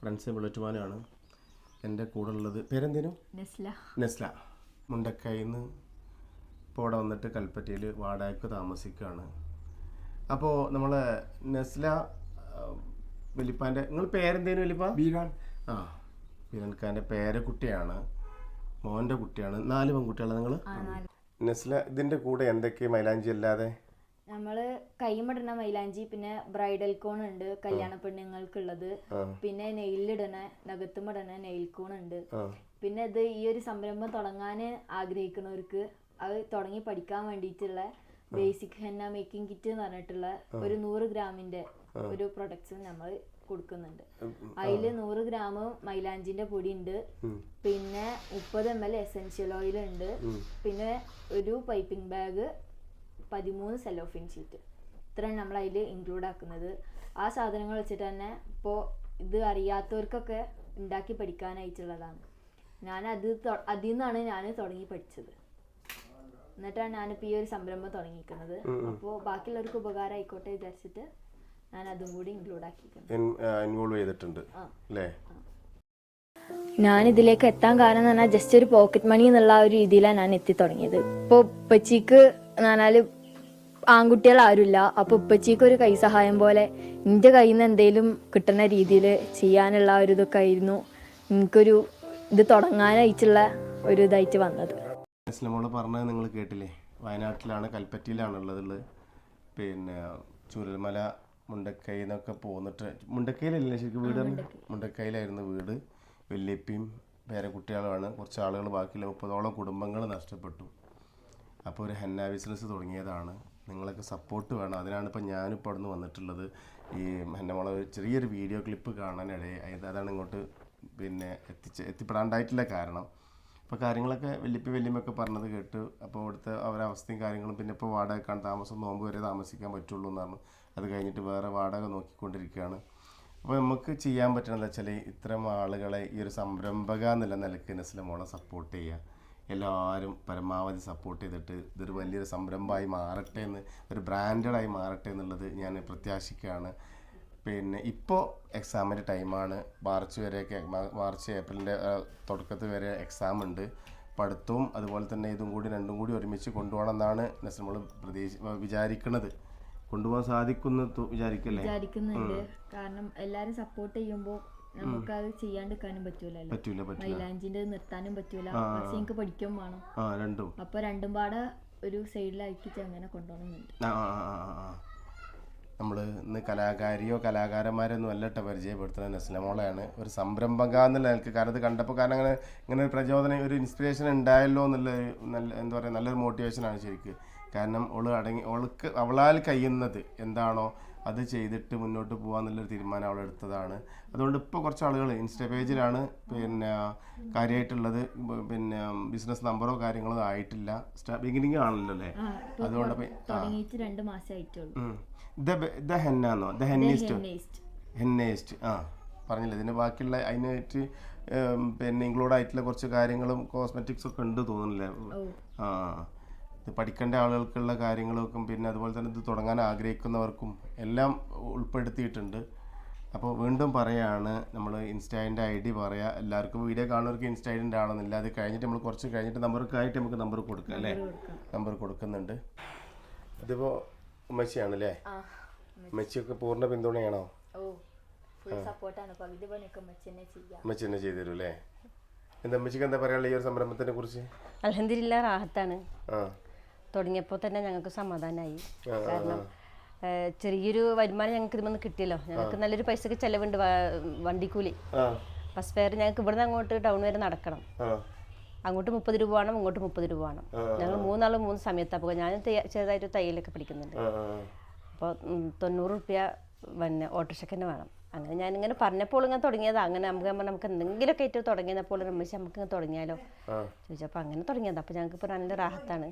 Friends ബുള്ളറ്റുമാനാണ് എന്റെ കൂടെ ഉള്ളത് പേരെന്തേനു? നെസ്ല. നെസ്ല. മുണ്ടക്കയിൽ നിന്ന് ഇപ്പോൾ ഇവിടെ വന്നിട്ട് കൽപ്പറ്റയിൽ വാടകയ്ക്ക് താമസിക്കുകയാണ്. അപ്പോൾ നമ്മളെ നെസ്ല വലിപ്പാന്റെ നിങ്ങൾ പേരെന്തേനു വലിപ്പ ബീരാൻ. ആ ബിരൻഖാന്റെ പേരക്കുട്ടിയാണ് മോന്റെ കുട്ടിയാണ്. നാല് പെൺകുട്ടികളാണ് നിങ്ങൾ നെസ്ല ഇതിന്റെ കൂടെ എന്തൊക്കെ മൈലാഞ്ചി അല്ലാതെ? നമ്മൾ കൈമിടുന്ന മൈലാഞ്ചി പിന്നെ ബ്രൈഡൽ കോൺ ഉണ്ട് കല്യാണ പെണ്ണുങ്ങൾക്കുള്ളത്. പിന്നെ നെയിലിടണ നഖത്തുമിടണ നെയിൽ കോൺ ഉണ്ട്. പിന്നെ ഇത് ഈ ഒരു സംരംഭം തുടങ്ങാൻ ആഗ്രഹിക്കുന്നവർക്ക് അത് തുടങ്ങി പഠിക്കാൻ വേണ്ടിയിട്ടുള്ള ബേസിക് ഹെന്ന മേക്കിംഗ് കിറ്റ് എന്ന് പറഞ്ഞിട്ടുള്ള ഒരു നൂറ് ഗ്രാമിന്റെ ഒരു പ്രൊഡക്ട്സ് നമ്മൾ കൊടുക്കുന്നുണ്ട്. അതിൽ നൂറ് ഗ്രാം മൈലാഞ്ചിന്റെ പൊടി ഉണ്ട്. പിന്നെ മുപ്പത് എം എൽ എസെൻഷ്യൽ ഓയിൽ ഉണ്ട്. പിന്നെ ഒരു പൈപ്പിംഗ് ബാഗ് പതിമൂന്ന് സെലോഫിൻ ഷീറ്റ് ഇത്രയാണ് നമ്മൾ അതിൽ ഇൻക്ലൂഡ് ആക്കുന്നത്. ആ സാധനങ്ങൾ വെച്ചിട്ട് തന്നെ ഇപ്പോൾ ഇത് അറിയാത്തവർക്കൊക്കെ ഉണ്ടാക്കി പഠിക്കാനായിട്ടുള്ളതാണ്. ഞാൻ അത് അതിൽ നിന്നാണ് ഞാൻ തുടങ്ങി പഠിച്ചത്. എന്നിട്ടാണ് ഞാനിപ്പോൾ ഈ ഒരു സംരംഭം തുടങ്ങിയിരിക്കുന്നത്. അപ്പോൾ ബാക്കിയുള്ളവർക്ക് ഉപകാരം ആയിക്കോട്ടെ വിചാരിച്ചിട്ട് ഞാൻ അതും കൂടി ഇൻക്ലൂഡ് ആക്കിയിട്ടുണ്ട്. ഞാൻ ഇതിലേക്ക് എത്താൻ കാരണം എന്ന് പറഞ്ഞാൽ ജസ്റ്റ് ഒരു പോക്കറ്റ് മണി എന്നുള്ള ഒരു രീതിയിലാണ് ഞാൻ എത്തി തുടങ്ങിയത്. ഇപ്പോൾ ഉപ്പച്ചിക്ക് എന്ന് പറഞ്ഞാൽ ആൺകുട്ടികൾ ആരുമില്ല അപ്പോൾ ഉപ്പച്ചിക്ക് ഒരു കൈ സഹായം പോലെ എന്റെ കയ്യിൽ നിന്ന് എന്തെങ്കിലും കിട്ടുന്ന രീതിയിൽ ചെയ്യാനുള്ള ഒരു ഇതൊക്കെ ആയിരുന്നു എനിക്കൊരു ഇത് തുടങ്ങാനായിട്ടുള്ള ഒരു ഇതായിട്ട് വന്നത്. ഇസ്ലമോൾ പറഞ്ഞത് നിങ്ങൾ കേട്ടില്ലേ? വയനാട്ടിലാണ് കൽപ്പറ്റയിലാണ് ഉള്ളത് പിന്നെ ചുരൽമല മുണ്ടക്കൈ എന്നൊക്കെ പോന്നിട്ട് മുണ്ടക്കൈയിലല്ല ശരിക്കും വീട് മുണ്ടക്കൈയിലായിരുന്നു വീട്. വല്യപ്പിയും വേറെ കുട്ടികളുമാണ്. കുറച്ച് ആളുകൾ ബാക്കിയുള്ള മുപ്പതോളം കുടുംബങ്ങൾ നഷ്ടപ്പെട്ടു. അപ്പോൾ ഒരു ഹെന്ന ബിസിനസ് തുടങ്ങിയതാണ്. നിങ്ങളൊക്കെ സപ്പോർട്ട് വേണം. അതിനാണ് ഇപ്പോൾ ഞാനിപ്പോൾ അവിടെ നിന്ന് വന്നിട്ടുള്ളത്. ഈ എന്റെ ഒരു ചെറിയൊരു വീഡിയോ ക്ലിപ്പ് കാണാനിടയെ അതാണ് ഇങ്ങോട്ട് പിന്നെ എത്തിച്ച് എത്തിപ്പെടാണ്ടായിട്ടില്ല കാരണം. അപ്പോൾ കാര്യങ്ങളൊക്കെ വല്യപ്പി വലിയമ്മയൊക്കെ പറഞ്ഞത് കേട്ട് അപ്പോൾ ഇവിടുത്തെ അവരുടെ അവസ്ഥയും കാര്യങ്ങളും പിന്നെ ഇപ്പോൾ വാടകക്കാണ് താമസം. നോമ്പ് വരെ താമസിക്കാൻ പറ്റുള്ളൂ എന്ന് പറഞ്ഞു അത് കഴിഞ്ഞിട്ട് വേറെ വാടക നോക്കിക്കൊണ്ടിരിക്കുകയാണ്. അപ്പോൾ നമുക്ക് ചെയ്യാൻ പറ്റണത് വെച്ചാൽ ഇത്തരം ആളുകളെ ഈ ഒരു സംരംഭക എന്നുള്ള നിലയ്ക്ക് നസ്ലമോളെ സപ്പോർട്ട് ചെയ്യുക. എല്ലാവരും പരമാവധി സപ്പോർട്ട് ചെയ്തിട്ട് ഇതൊരു വലിയൊരു സംരംഭമായി മാറട്ടെ എന്ന് ഒരു ബ്രാൻഡഡായി മാറട്ടെ എന്നുള്ളത് ഞാൻ പ്രത്യാശിക്കുകയാണ്. പിന്നെ ഇപ്പോൾ എക്സാമിന്റെ ടൈമാണ് മാർച്ച് വരെയൊക്കെ മാർച്ച് ഏപ്രിലിന്റെ തുടക്കത്തിൽ വരെ എക്സാം ഉണ്ട്. പഠിത്തവും അതുപോലെ തന്നെ ഇതും കൂടി രണ്ടും കൂടി ഒരുമിച്ച് കൊണ്ടുപോകണം എന്നാണ് നമ്മൾ പ്രതീക്ഷ വിചാരിക്കുന്നത് കൊണ്ടുപോകാൻ സാധിക്കുന്നു വിചാരിക്കല്ലേ? വിചാരിക്കുന്നുണ്ട്. കാരണം എല്ലാരും സപ്പോർട്ട് ചെയ്യുമ്പോൾ നമുക്ക് അത് ചെയ്യാണ്ടിരിക്കാനും പറ്റൂലല്ലോ. പറ്റൂല പറ്റൂല. മൈലാഞ്ചിന്റെ നിർത്താനും പറ്റൂല. പക്ഷെ എനിക്ക് പഠിക്കും വേണം ആ രണ്ടും. അപ്പൊ രണ്ടും പാടെ ഒരു സൈഡിലാക്കിട്ട് അങ്ങനെ കൊണ്ടുപോകണമെന്നുണ്ട് ആ ആ ആ ആ ആ നമ്മൾ ഇന്ന് കലാകാരിയോ കലാകാരന്മാരൊന്നും അല്ല കേട്ടോ പരിചയപ്പെടുത്തുന്നത്. നസ്ലമോളെയാണ് ഒരു സംരംഭക എന്നുള്ള നിലയ്ക്ക് കാരണം ഇത് കണ്ടപ്പോൾ കാരണം അങ്ങനെ ഇങ്ങനെ ഒരു പ്രചോദനം ഒരു ഇൻസ്പിറേഷൻ ഉണ്ടായല്ലോ എന്നുള്ള ഒരു നല്ല എന്താ പറയുക നല്ലൊരു മോട്ടിവേഷനാണ് ശരിക്ക്. കാരണം ഓൾ അടങ്ങി ഓൾക്ക് അവളാൽ കഴിയുന്നത് എന്താണോ അത് ചെയ്തിട്ട് മുന്നോട്ട് പോകാന്നുള്ളൊരു തീരുമാനം അവൾ എടുത്തതാണ്. അതുകൊണ്ട് ഇപ്പോൾ കുറച്ച് ആളുകൾ ഇൻസ്റ്റാ പേജിലാണ് പിന്നെ കാര്യമായിട്ടുള്ളത് പിന്നെ ബിസിനസ് നമ്പറോ കാര്യങ്ങളോ ആയിട്ടില്ല. ബിഗിനിങ് ആണല്ലോ അല്ലേ? അതുകൊണ്ട് രണ്ട് മാസം ആയിട്ടുള്ളൂ. ദ ഹെന്നാന്നോ? ദ ഹെന്നിസ്റ്റ് ഹെന്നേസ്റ്റ് ആ പറഞ്ഞില്ല? ഇതിന് ബാക്കിയുള്ള അതിനായിട്ട് പിന്നെ ഇൻക്ലൂഡ് ആയിട്ടുള്ള കുറച്ച് കാര്യങ്ങളും കോസ്മെറ്റിക്സ് ഒക്കെ ഉണ്ട് തോന്നുന്നില്ലേ? ആ. ഇത് പഠിക്കേണ്ട ആളുകൾക്കുള്ള കാര്യങ്ങൾക്കും പിന്നെ അതുപോലെ തന്നെ ഇത് തുടങ്ങാൻ ആഗ്രഹിക്കുന്നവർക്കും എല്ലാം ഉൾപ്പെടുത്തിയിട്ടുണ്ട്. അപ്പോൾ വീണ്ടും പറയാണ് നമ്മൾ ഇൻസ്റ്റാന്റെ ഐ ഡി പറയാം എല്ലാവർക്കും വീഡിയോ കാണുന്നവർക്ക് ഇൻസ്റ്റ ഐ ഡി ഉണ്ടാവണമെന്നില്ല അത് കഴിഞ്ഞിട്ട് നമ്മൾ കുറച്ച് കഴിഞ്ഞിട്ട് നമ്പർക്കായിട്ട് ആയിട്ട് നമുക്ക് നമ്പർ കൊടുക്കാം അല്ലേ? നമ്പർ കൊടുക്കുന്നുണ്ട്. ഇതിപ്പോൾ ഉമ്മച്ചിയാണല്ലേ? ഉമ്മച്ചിയൊക്കെ പൂർണ പിന്തുണയാണോ? ഓ ഫുൾ സപ്പോർട്ടാണ് പകുതി പണിയൊക്കെ മച്ചനെ ചെയ്യാം. ഉമ്മച്ചി തന്നെ ചെയ്തു തരും അല്ലേ എന്താ ഉമ്മച്ചിക്ക് എന്താ പറയാനുള്ള ഈ ഒരു സംരംഭത്തിനെ കുറിച്ച്? അലഹദില്ല റാഹത്താണ്. ആ. തുടങ്ങിയപ്പോൾ തന്നെ ഞങ്ങൾക്ക് സമാധാനമായി കാരണം ചെറിയൊരു വരുമാനം ഞങ്ങൾക്ക് ഇതിൽ കിട്ടിയല്ലോ. ഞങ്ങൾക്ക് നല്ലൊരു പൈസക്ക് ചെലവുണ്ട് വണ്ടിക്കൂലി. ബസ് ഫെയർ ഞങ്ങൾക്ക് ഇവിടുന്ന് അങ്ങോട്ട് ടൗൺ വരെ നടക്കണം. അങ്ങോട്ട് മുപ്പത് രൂപ വേണം ഇങ്ങോട്ട് മുപ്പത് രൂപ വേണം. ഞങ്ങൾ മൂന്നാളും മൂന്ന് സമയത്താണ് പോകുക ഞാൻ ചെറുതായിട്ട് തയ്യലൊക്കെ പഠിക്കുന്നുണ്ട്. അപ്പോൾ തൊണ്ണൂറ് റുപ്യ പിന്നെ ഓട്ടോറിക്ഷയ്ക്ക് തന്നെ വേണം. അങ്ങനെ ഞാനിങ്ങനെ പറഞ്ഞപ്പോൾ ഇങ്ങനെ തുടങ്ങിയതാ. അങ്ങനെ നമുക്ക് നമുക്ക് എന്തെങ്കിലുമൊക്കെ ആയിട്ട് തുടങ്ങിയപ്പോൾ നമ്മൾ നമുക്ക് ഇങ്ങനെ തുടങ്ങിയാലോ? ചോദിച്ചപ്പോൾ അങ്ങനെ തുടങ്ങിയതാണ് അപ്പോൾ ഞങ്ങൾക്ക് ഇപ്പോൾ നല്ല റാഹത്താണ്.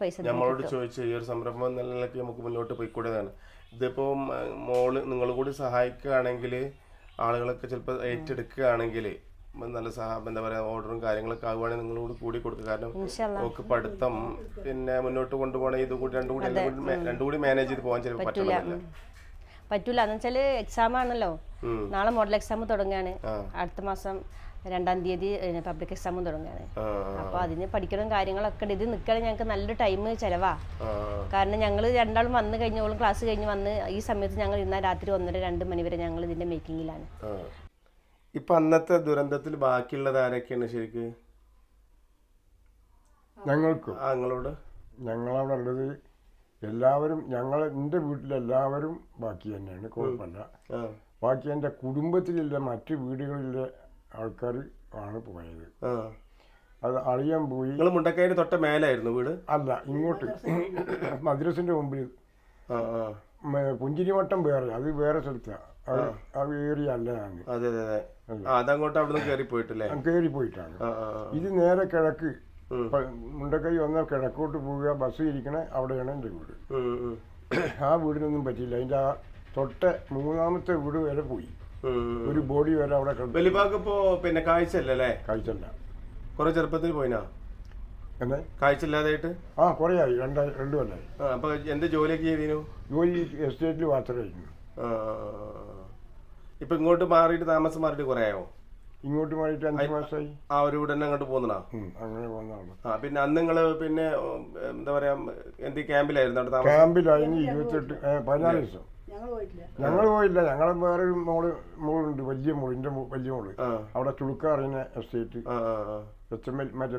പൈസ നമ്മളോട് ചോദിച്ചു ഈ ഒരു സംരംഭം എന്ന നിലയ്ക്ക് നമുക്ക് മുന്നോട്ട് പോയിക്കൂടേതാണ് ഇതിപ്പോ മോൾ നിങ്ങൾ കൂടി സഹായിക്കുകയാണെങ്കിൽ ആളുകളൊക്കെ ചിലപ്പോൾ ഏറ്റെടുക്കുകയാണെങ്കിൽ നല്ല സഹായം എന്താ പറയുക ഓർഡറും കാര്യങ്ങളൊക്കെ ആകുവാണെങ്കിൽ നിങ്ങളോട് കൂടി കൊടുക്കുക. കാരണം നമുക്ക് പഠിത്തം പിന്നെ മുന്നോട്ട് കൊണ്ടുപോകണ ഇതുകൂടി കൂടി രണ്ടും കൂടി രണ്ടും മാനേജ് ചെയ്ത് പോകാൻ ചിലപ്പോൾ പറ്റില്ല പറ്റൂല. എന്ന് വെച്ചാൽ എക്സാം ആണല്ലോ. നാളെ മോഡൽ എക്സാം തുടങ്ങുകയാണ് അടുത്ത മാസം രണ്ടാം തീയതി പബ്ലിക് എക്സാമും തുടങ്ങുകയാണ്. അപ്പൊ അപ്പോൾ അതിന് പഠിക്കണം കാര്യങ്ങളൊക്കെ ഉണ്ട്. ഇത് നിൽക്കുകയാണെങ്കിൽ ഞങ്ങൾക്ക് നല്ലൊരു ടൈം ചിലവാ. ആ, കാരണം ഞങ്ങൾ രണ്ടാളും വന്നു കഴിഞ്ഞോളും ക്ലാസ് കഴിഞ്ഞ് വന്ന് ഈ സമയത്ത് ഞങ്ങൾ ഇന്നാ രാത്രി ഒന്നര രണ്ട് മണി വരെ ഞങ്ങൾ ഇതിന്റെ മേക്കിങ്ങിലാണ്. ഇപ്പൊ അന്നത്തെ ദുരന്തത്തിൽ ബാക്കിയുള്ളത് ആരൊക്കെയാണ് ശരിക്ക്? ഞങ്ങൾക്ക്. ഞങ്ങളോട് ഞങ്ങളവിടെ ഉള്ളത് എല്ലാവരും ഞങ്ങൾ എന്റെ വീട്ടിലെല്ലാവരും ബാക്കി തന്നെയാണ്. കുഴപ്പമില്ല. ബാക്കി എന്റെ കുടുംബത്തിലുള്ള മറ്റ് വീടുകളിലെ ആൾക്കാർ ആണ് പോയത്. ആ. അത് അറിയാൻ പോയി. നിങ്ങൾ മുണ്ടക്കൈന് തൊട്ട മേലായിരുന്നു വീട്? അല്ല ഇങ്ങോട്ട്. മദ്രസിന്റെ മുമ്പിൽ ആ ആ. പുഞ്ചിരിവട്ടം വേറെ അത് വേറെ സ്ഥലത്താണ് അത് അത് ഏരിയ അല്ല ഞാൻ അതെ അതെ അതെ. ആ അതങ്ങോട്ട് അവിടെ നിന്ന് കയറി പോയിട്ടില്ലേ കയറി പോയിട്ടാണ് ആ ആ ആ. ഇത് നേരെ കിഴക്ക്. പ- മുണ്ടക്കൈ വന്നാൽ കിഴക്കോട്ട് പോവുക ബസ് ഇരിക്കണ അവിടെയാണ് എന്റെ വീട്. ഉം, ഉം. ആ വീടിനൊന്നും പറ്റിയില്ല. അതിന്റെ ആ തൊട്ട മൂന്നാമത്തെ വീട് വരെ പോയി. ഒരു ബോഡി വരെ അവിടെ കണ്ടു വലിയപ്പാക്ക് ഇപ്പോ പിന്നെ കാഴ്ചയല്ലേ കഴിച്ചല്ല കുറെ ചെറുപ്പത്തിൽ പോയിനാ? എന്നെ? കാഴ്ചയില്ലാതായിട്ട്? ആ കുറേ ആയി രണ്ടായി രണ്ടു കൊല്ലായി. അപ്പൊ എന്ത് ജോലിയൊക്കെ ചെയ്തിനു? ജോലി എസ്റ്റേറ്റിൽ മാത്രമായിരുന്നു ആ ആ, ആ, ആ. ഇപ്പൊ ഇങ്ങോട്ട് മാറിയിട്ട് താമസം മാറിയിട്ട് കുറെ ആയോ ഇങ്ങോട്ട് മാറിയിട്ട് അഞ്ച് മാസമായി ആ ഒരു ഉടനെ അങ്ങോട്ട് പോകുന്നതാ? അങ്ങനെ പോകുന്നതാണ്. ആ പിന്നെ അന്ന് നിങ്ങൾ പിന്നെ എന്താ പറയാ എന്ത് ക്യാമ്പിലായിരുന്നു അവിടെ താമസം? ക്യാമ്പിലായിരുന്നു ഇരുപത്തെട്ട് പതിനാല് ദിവസം. ഞങ്ങൾ പോയില്ല ഞങ്ങൾ വേറെ ഒരു മോൾ മോളുണ്ട്. വലിയ മോൾ എന്റെ വലിയ മോൾ. അവിടെ ചുളുക്ക അറിയുന്ന എസ്റ്റേറ്റ്. എച്ച് എം എൽ മറ്റേ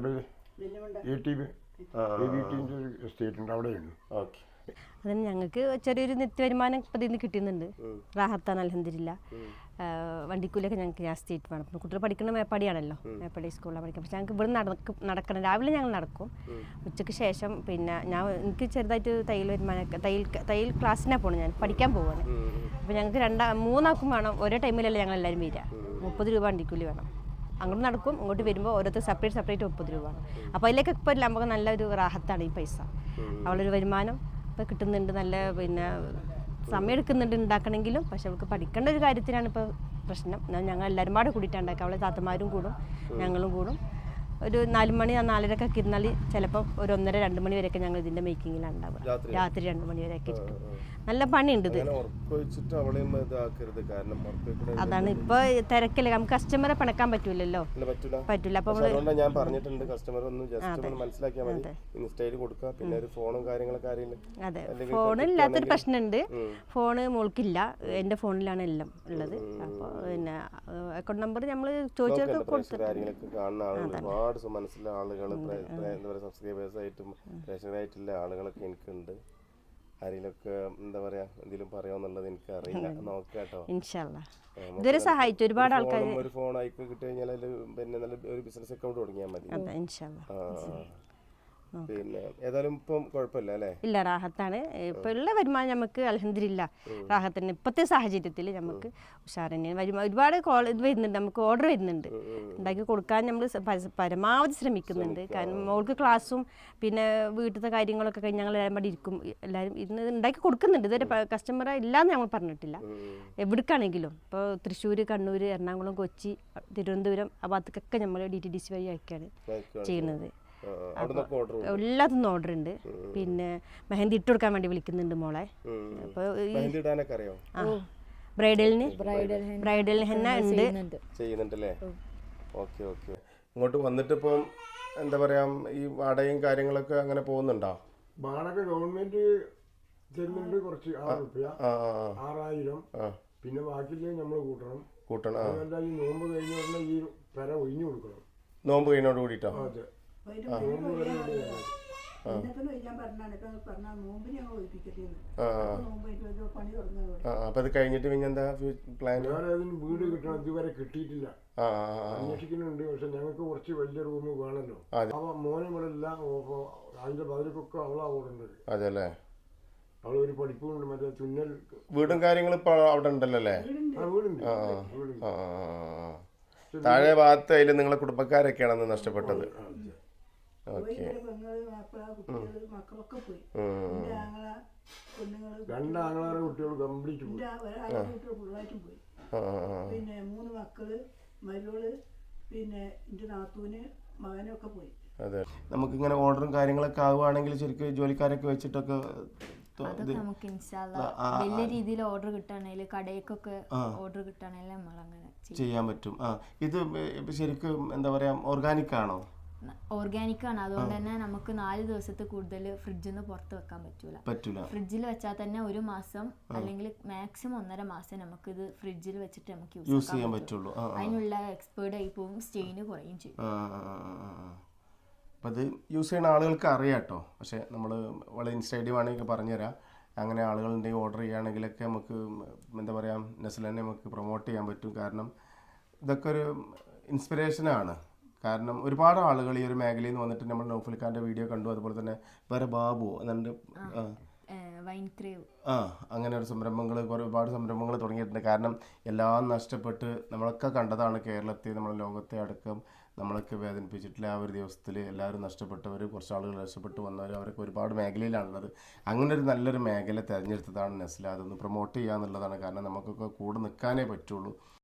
എ ടി എസ്റ്റേറ്റ് ഉണ്ട്. അവിടെയുണ്ട്. ഓക്കെ. അതിന് ഞങ്ങൾക്ക് ചെറിയൊരു നിത്യവരുമാനം പ്രതിന്ന് കിട്ടുന്നുണ്ട്. റാഹത്താണ് അലഹദില്ല വണ്ടിക്കൂലിയൊക്കെ ഞങ്ങൾക്ക് ഞാൻ സ്റ്റേറ്റ് വേണം. കുട്ടികൾ പഠിക്കുന്ന മേപ്പാടിയാണല്ലോ. മേപ്പാടി സ്കൂളിലാണ് പഠിക്കുന്നത്. പക്ഷെ ഞങ്ങൾക്ക് ഇവിടെ നടക്കും നടക്കണം. രാവിലെ ഞങ്ങൾ നടക്കും. ഉച്ചയ്ക്ക് ശേഷം പിന്നെ ഞാൻ എനിക്ക് ചെറുതായിട്ട് തയ്യൽ വരുമാനമൊക്കെ തയ്യൽ തയ്യൽ ക്ലാസ്സിനാണ് പോകണം ഞാൻ പഠിക്കാൻ പോവാണ്. അപ്പോൾ ഞങ്ങൾക്ക് രണ്ടാ മൂന്നാക്കും വേണം. ഒരേ ടൈമിലല്ലേ ഞങ്ങൾ എല്ലാവരും വരിക. മുപ്പത് രൂപ വണ്ടിക്കൂലി വേണം. അങ്ങോട്ട് നടക്കും ഇങ്ങോട്ട് വരുമ്പോൾ ഓരോരുത്തർ സെപ്പറേറ്റ് സെപ്പറേറ്റ് മുപ്പത് രൂപ ആണ് അപ്പോൾ അതിലേക്ക് ഇപ്പോൾ നമുക്ക് നല്ലൊരു റാഹത്താണ് ഈ പൈസ. അവളൊരു വരുമാനം ഇപ്പോൾ കിട്ടുന്നുണ്ട്. നല്ല പിന്നെ സമയം എടുക്കുന്നുണ്ട് ഉണ്ടാക്കണമെങ്കിലും പക്ഷെ അവൾക്ക് പഠിക്കേണ്ട ഒരു കാര്യത്തിനാണ് ഇപ്പോൾ പ്രശ്നം. ഞങ്ങൾ എല്ലാവരും പാടെ കൂടിയിട്ടാണ് ഉണ്ടാക്കുക. അവളെ താത്തമാരും കൂടും ഞങ്ങളും കൂടും. ഒരു നാല് മണി ആ നാലരക്കൊക്കെ ഇരുന്നാൽ ചിലപ്പോൾ ഒരു ഒന്നര രണ്ട് മണി വരെയൊക്കെ ഞങ്ങൾ ഇതിന്റെ മേക്കിങ്ങിലാണ് ഉണ്ടാവുക രാത്രി? രണ്ട് മണി വരെയൊക്കെ ഇരിക്കും നല്ല പണിയുണ്ട് ഇത്. അതാണ് ഇപ്പൊ തിരക്കില്ല. നമുക്ക് കസ്റ്റമറെ പണക്കാൻ പറ്റൂലല്ലോ. പറ്റൂല. അപ്പൊ ഞാൻ പറഞ്ഞിട്ടുണ്ട് കസ്റ്റമർ ഒന്ന് ജസ്റ്റ് മനസ്സിലാക്കിയാൽ മതി. ഇൻസ്റ്റയിൽ കൊടുക്കുക. പിന്നെ ഒരു ഫോണും കാര്യങ്ങളൊക്കെ അതെ. അല്ലെങ്കിൽ ഫോണില്ലാത്തൊരു പ്രശ്നമുണ്ട്. ഫോണ് മോൾക്കില്ല. എന്റെ ഫോണിലാണ് എല്ലാം ഉള്ളത്. അപ്പോൾ പിന്നെ അക്കൗണ്ട് നമ്പർ നമ്മൾ ചോദിച്ചൊക്കെ കൊടുത്തു കാര്യങ്ങളൊക്കെ കാണുന്ന ആളുകൾ ഒരുപാട് മനസ്സിലെ മനസ്സിലുള്ള ആളുകൾ എന്താ പറയുക സബ്സ്ക്രൈബേഴ്സ് ആയിട്ടും പ്രേക്ഷകരായിട്ടുള്ള ആളുകളൊക്കെ എനിക്കുണ്ട്. ആരെങ്കിലൊക്കെ എന്താ പറയാ എന്തെങ്കിലും പറയാന്നുള്ളത് എനിക്ക് അറിയില്ല നോക്കാട്ടോ ഇതുവരെ സഹായിച്ചു. ഒരുപാട് ആൾക്കാർ ഒരു ഫോൺ ആയിക്കോ കിട്ടി കഴിഞ്ഞാൽ പിന്നെ നല്ല ഒരു ബിസിനസ് അക്കൗണ്ട് തുടങ്ങിയാൽ മതി അതെ ഇൻഷാല്ല ആ, ആ. പിന്നെ ഏതായാലും ഇപ്പം കുഴപ്പമില്ല അല്ലേ? ഇല്ല റാഹത്താണ്. ഇപ്പൊ ഉള്ള വരുമാനം നമുക്ക് അലഹദില്ല റാഹത്തിന് ഇപ്പത്തെ സാഹചര്യത്തിൽ നമുക്ക് ഉഷാർ തന്നെയാണ് വരുമാനം ഒരുപാട് കോൾ ഇത് വരുന്നുണ്ട് നമുക്ക് ഓർഡർ വരുന്നുണ്ട്. ഉണ്ടാക്കി കൊടുക്കാൻ നമ്മൾ പരമാവധി ശ്രമിക്കുന്നുണ്ട്. കാരണം മോൾക്ക് ക്ലാസ്സും പിന്നെ വീട്ടിലത്തെ കാര്യങ്ങളൊക്കെ കഴിഞ്ഞ് ഞങ്ങൾ എല്ലാവരും കൂടി ഇരിക്കും. എല്ലാവരും ഇന്ന് ഉണ്ടാക്കി കൊടുക്കുന്നുണ്ട്. ഇതുവരെ കസ്റ്റമർ ഇല്ലാന്ന് ഞങ്ങൾ പറഞ്ഞിട്ടില്ല. എവിടേക്കാണെങ്കിലും. ഇപ്പോൾ തൃശ്ശൂർ കണ്ണൂർ എറണാകുളം കൊച്ചി തിരുവനന്തപുരം ആ ഭാഗത്തൊക്കെ നമ്മൾ ഡി ടി ഡി സി വഴി അയക്കുകയാണ് ചെയ്യുന്നത്. ആ. ഓർഡർ എല്ലാത്തിനും ഓർഡർ ഉണ്ട്. പിന്നെ മെഹന്തി ഇട്ട് കൊടുക്കാൻ വേണ്ടി വിളിക്കുന്നുണ്ട് മോളെ. അപ്പോൾ ഈ മെഹന്തി ഇടാനൊക്കെ അറിയോ? ബ്രൈഡലിന് ബ്രൈഡൽ ഹെന്ന ഉണ്ട്. ചെയ്യുന്നുണ്ട്. ചെയ്യുന്നുണ്ടല്ലേ? Okay okay. ഇങ്ങോട്ട് വന്നിട്ട് ഇപ്പം എന്താ പറയാ ഈ വാടകയും കാര്യങ്ങളൊക്കെ അങ്ങനെ പോകുന്നുണ്ടോ? വാടക ഗവൺമെന്റ് തരുന്നുണ്ട് കുറച്ച് ആറ് റുപ്യ. ആറായിരം. പിന്നെ ബാക്കിയില്ലേ നമ്മൾ കൂട്ടണം. കൂട്ടണം ഈ നോമ്പ് കഴിഞ്ഞ ഈ പെര ഒഴിഞ്ഞു കൊടുക്കണം. നോമ്പ് കഴിഞ്ഞോട് കൂടിയിട്ടോ അതെ. അപ്പൊ അത് കഴിഞ്ഞിട്ട് പിന്നെ എന്താ പ്ലാൻ ഏതിനും വീട് കിട്ടണം. ഇതുവരെ കിട്ടിയിട്ടില്ല. അന്വേഷിക്കുന്നുണ്ട്. പക്ഷെ ഞങ്ങൾക്ക് കുറച്ച് വലിയ റൂം വേണമല്ലോ. അതെ. അപ്പൊ മോനെ ഇവിടെ ഇല്ല. അതിന്റെ ബദലക്കൊക്കെ അവളാ ഓടുന്നത്. അതെല്ലേ അവൾ ഒരു പഠിപ്പുണ്ട്. മറ്റേ തുന്നൽ വീടും കാര്യങ്ങളും ഇപ്പൊ അവിടെ ഉണ്ടല്ലോ അല്ലേ? ആ വീടുണ്ട്. വീടുണ്ട് ആ. ആ, ആ, ആ. താഴെ ഭാഗത്ത് അതിൽ നിങ്ങളെ കുടുംബക്കാരൊക്കെയാണെന്ന് നഷ്ടപ്പെട്ടത്. മക്കളൊക്കെ പോയി. ആങ്ങള പെണ്ണുങ്ങൾ കുട്ടികൾ കംപ്ലീറ്റ് ഒരാളെ കുട്ടികൾ ഫുള്ളായിട്ടും പോയി. പിന്നെ മൂന്ന് മക്കൾ മരുവൾ പിന്നെ എന്റെ നാത്തൂന് മകനൊക്കെ പോയി. അതെ. നമുക്കിങ്ങനെ ഓർഡറും കാര്യങ്ങളൊക്കെ ആവുകയാണെങ്കിൽ ശരിക്കും ജോലിക്കാരൊക്കെ വെച്ചിട്ടൊക്കെ അതൊക്കെ നമുക്ക് വലിയ രീതിയിൽ ഓർഡർ കിട്ടുകയാണെങ്കിൽ കടയിലേക്കൊക്കെ ഓർഡർ കിട്ടുകയാണെങ്കിൽ നമ്മൾ അങ്ങനെ ചെയ്യും. ചെയ്യാൻ പറ്റും. ആ. ഇത് ശരിക്കും എന്താ പറയാ ഓർഗാനിക് ആണോ? ഓർഗാനിക് ആണ്. അതുകൊണ്ട് തന്നെ നമുക്ക് നാല് ദിവസത്തെ കൂടുതൽ ഫ്രിഡ്ജിൽ നിന്ന് പുറത്ത് വെക്കാൻ പറ്റൂല. പറ്റൂല. ഫ്രിഡ്ജിൽ വെച്ചാൽ തന്നെ ഒരു മാസം അല്ലെങ്കിൽ മാക്സിമം ഒന്നര മാസം നമുക്ക് ഇത് ഫ്രിഡ്ജിൽ വെച്ചിട്ട് നമുക്ക് യൂസ് ചെയ്യാൻ പറ്റുള്ളൂ. അതിനുള്ള എക്സ്പേർട്ട് ആയി പോകും സ്റ്റെയിന് കുറയും ചെയ്യും. അപ്പം അത് യൂസ് ചെയ്യുന്ന ആളുകൾക്ക് അറിയാം കേട്ടോ പക്ഷേ നമ്മൾ വളരെ ഇൻസ്റ്റൈഡിയം ആണെങ്കിൽ പറഞ്ഞുതരാം. അങ്ങനെ ആളുകളുണ്ടെങ്കിൽ ഓർഡർ ചെയ്യുകയാണെങ്കിലൊക്കെ നമുക്ക് എന്താ പറയുക നെസ്ലനെ നമുക്ക് പ്രൊമോട്ട് ചെയ്യാൻ പറ്റും. കാരണം ഇതൊക്കെ ഒരു ഇൻസ്പിറേഷനാണ് കാരണം ഒരുപാട് ആളുകൾ ഈ ഒരു മേഖലയിൽ നിന്ന് വന്നിട്ട് നമ്മൾ നൗഫൽ ഖാന്റെ വീഡിയോ കണ്ടു. അതുപോലെ തന്നെ വേറെ ബാബു എന്നുണ്ട് ആ അങ്ങനെ ഒരു സംരംഭങ്ങൾ ഒരുപാട് സംരംഭങ്ങൾ തുടങ്ങിയിട്ടുണ്ട്. കാരണം എല്ലാം നഷ്ടപ്പെട്ട് നമ്മളൊക്കെ കണ്ടതാണ് കേരളത്തെ നമ്മളെ ലോകത്തെ അടക്കം നമ്മളൊക്കെ വേദനിപ്പിച്ചിട്ടില്ല ആ ഒരു ദിവസത്തിൽ എല്ലാവരും നഷ്ടപ്പെട്ടവർ കുറച്ച് ആളുകൾ നഷ്ടപ്പെട്ട് വന്നവർ അവരൊക്കെ ഒരുപാട് മേഖലയിലാണുള്ളത്. അങ്ങനെ ഒരു നല്ലൊരു മേഖല തിരഞ്ഞെടുത്തതാണ് നെസ്ല അതൊന്ന് പ്രൊമോട്ട് ചെയ്യുക എന്നുള്ളതാണ് കാരണം നമുക്കൊക്കെ കൂടെ നിൽക്കാനേ പറ്റുള്ളൂ.